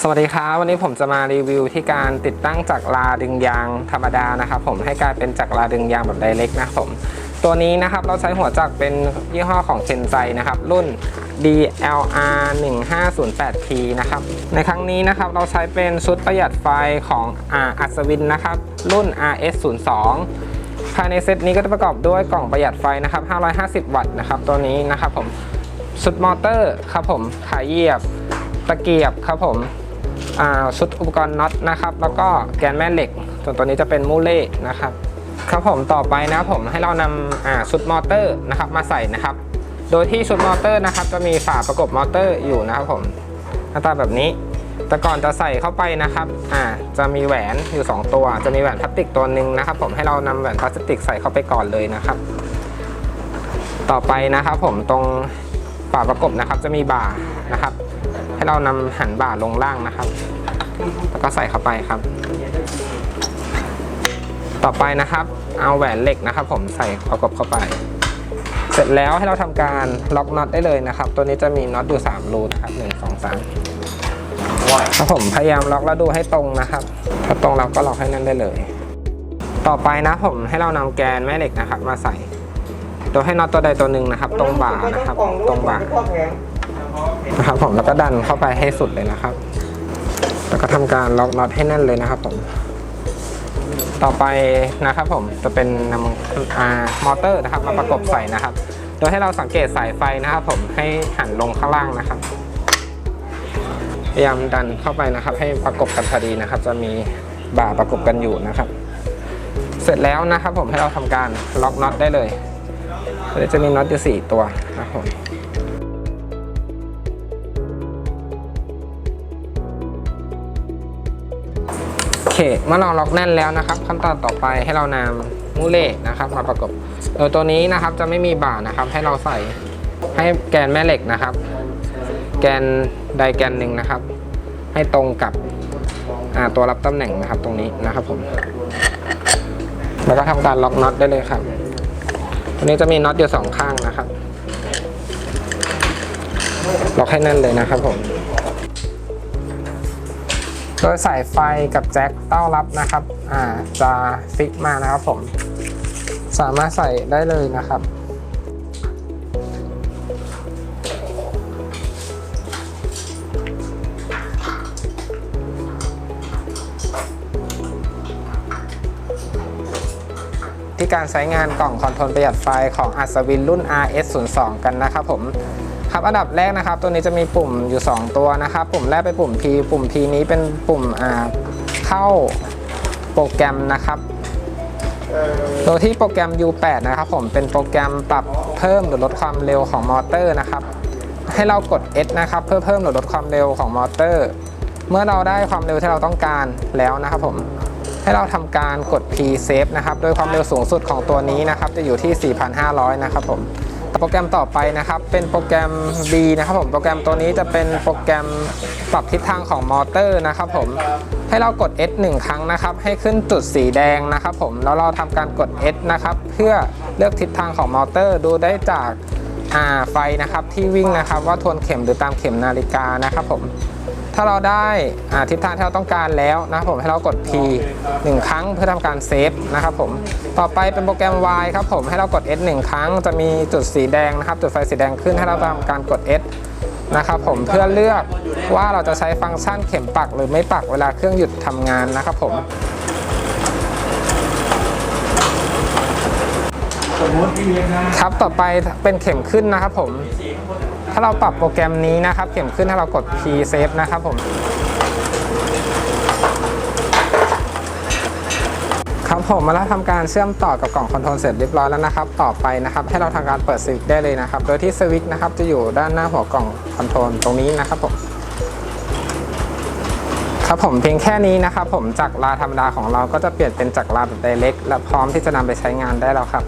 สวัสดีครับวันนี้ผมจะมารีวิวที่การติดตั้งจักรลาดึงยางธรรมดานะครับผมให้กลายเป็นจักรลาดึงยางแบบไดเรกนะครับผมตัวนี้นะครับเราใช้หัวจักรเป็นยี่ห้อของเชนไซนะครับรุ่น DLR 1508P นะครับในครั้งนี้นะครับเราใช้เป็นชุดประหยัดไฟของอัศวินนะครับรุ่น RS02 ภายในเซตนี้ก็จะประกอบด้วยกล่องประหยัดไฟนะครับ550 วัตต์นะครับตัวนี้นะครับผมชุดมอเตอร์ครับผมขาเหยียบตะเกียบครับผม ชุดอุปกรณ์น็อตนะครับ แล้วก็แกนแม่เหล็ก ส่วนตัวนี้จะเป็นมูเล่นะครับครับผมต่อไปนะผมให้เรานำอ่าชุดมอเตอร์นะครับมาใส่นะครับ โดยที่ชุดมอเตอร์นะครับ จะมีฝาประกบมอเตอร์อยู่นะครับผมหน้าตาแบบนี้ แต่ก่อนจะใส่เข้าไปนะครับอ่าจะมีแหวนอยู่ 2 ตัว จะมีแหวนพลาสติกตัวหนึ่งนะครับ ผมให้เรานำแหวนพลาสติกใส่เข้าไปก่อนเลยนะครับ ต่อไปนะครับ ผมตรงฝาประกบนะครับ จะมีบ่านะครับ ให้เรานำหันบ่าลงล่างนะครับ แล้วก็ใส่เข้าไปครับ ต่อไปนะครับ เอาแหวนเหล็กนะครับ ผมใส่ประกบเข้าไป เสร็จแล้วให้เราทำการล็อกน็อตได้เลยนะครับ ตัวนี้จะมีน็อตอยู่3รูนะครับ1 2 3ครับผมพยายามล็อกแล้วดูให้ตรงนะครับ ถ้าตรงเราก็ล็อกให้นั่นได้เลย ต่อไปนะผมให้เรานำแกนแม่เหล็กนะครับ มาใส่ โดยให้น็อตตัวใดตัวหนึ่งนะครับ ตรงบ่านะครับ ตรงบ่า นะครับผมแล้วก็ดันเข้าไปให้สุดเลยนะครับ แล้วก็ทำการล็อกน็อตให้แน่นเลยนะครับผม ต่อไปนะครับผมจะเป็นนำอ่ามอเตอร์นะครับ มาประกบใส่นะครับ โดยให้เราสังเกตสายไฟนะครับผมให้หันลงข้างล่างนะครับพยายามดันเข้าไปนะครับ ให้ประกบกันพอดีนะครับ จะมีบ่าประกบกันอยู่นะครับ เสร็จแล้วนะครับผมให้เราทำการล็อกน็อตได้เลยจะมีน็อตอยู่สี่ตัวนะครับผม เคเมื่อเราล็อกแน่นแล้วนะครับ ขั้นตอนต่อไปให้เรานำมูเล่นะครับ มาประกบโดยตัวนี้นะครับจะไม่มีบ่านะครับ ให้เราใส่ให้แกนแม่เหล็กนะครับ แกนใดแกนหนึ่งนะครับ ให้ตรงกับตัวรับตำแหน่งนะครับตรงนี้นะครับผมแล้วก็ทำการล็อกน็อตได้เลยครับตัวนี้จะมีน็อตอยู่สองข้างนะครับล็อกให้แน่นเลยนะครับผม โดยสายไฟกับแจ็คเต้ารับนะครับอ่าจะฟิกมานะครับผมสามารถใส่ได้เลยนะครับที่การใช้งานกล่องคอนโทรลประหยัดไฟของอัศวินรุ่น RS02 กันนะครับผม ครับอันดับแรกนะครับ ตัวนี้จะมีปุ่มอยู่ 2 ตัวนะครับ ปุ่มแรกเป็นปุ่ม P ปุ่ม P นี้เป็นปุ่มเข้าโปรแกรมนะครับโดยที่โปรแกรม U8 นะครับ ผมเป็นโปรแกรมปรับเพิ่มหรือลดความเร็วของมอเตอร์นะครับ ให้เรากด S นะครับ เพื่อเพิ่มหรือลดความเร็วของมอเตอร์ เมื่อเราได้ความเร็วที่เราต้องการแล้วนะครับผมให้เราทำการกด P Save นะครับโดยความเร็วสูงสุดของตัวนี้นะครับ จะอยู่ที่ 4,500 นะครับผม โปรแกรมต่อไปนะครับ เป็นโปรแกรม B นะครับผม โปรแกรมตัวนี้จะเป็นโปรแกรมปรับทิศทางของมอเตอร์นะครับผม ให้เรากด S 1 ครั้งนะครับ ให้ขึ้นจุดสีแดงนะครับผม แล้วเราทำการกด S นะครับ เพื่อเลือกทิศทางของมอเตอร์ ดูได้จากอ่าไฟนะครับที่วิ่งนะครับว่าทวนเข็มหรือตามเข็มนาฬิกานะครับผม ถ้าเราได้ทิศทางที่เราต้องการแล้วนะครับผมให้เรากด P 1 ครั้งเพื่อทำการเซฟนะครับผมต่อไปเป็นโปรแกรม Y ครับผมให้เรากด S 1 ครั้งจะมีจุดสีแดงนะครับจุดไฟสีแดงขึ้นให้เราทำการกด S นะครับผมเพื่อเลือกว่าเราจะใช้ฟังก์ชันเข็มปักหรือไม่ปักเวลาเครื่องหยุดทำงานนะครับผม ครับต่อไปเป็นเข็มขึ้นนะครับผม ถ้าเราปรับโปรแกรมนี้นะครับ เข็มขึ้นถ้าเรากด P Save นะครับผมครับผมมาแล้วทำการเชื่อมต่อกับกล่องคอนโทรลเสร็จเรียบร้อยแล้วนะครับ ต่อไปนะครับ ให้เราทำการเปิดสวิตช์ได้เลยนะครับ โดยที่สวิตช์นะครับจะอยู่ด้านหน้าหัวกล่องคอนโทรลตรงนี้นะครับผมครับผมเพียงแค่นี้นะครับผมจากลาธรรมดาของเราก็จะเปลี่ยนเป็นจากลาแบบไดเรกและพร้อมที่จะนำไปใช้งานได้แล้วครับ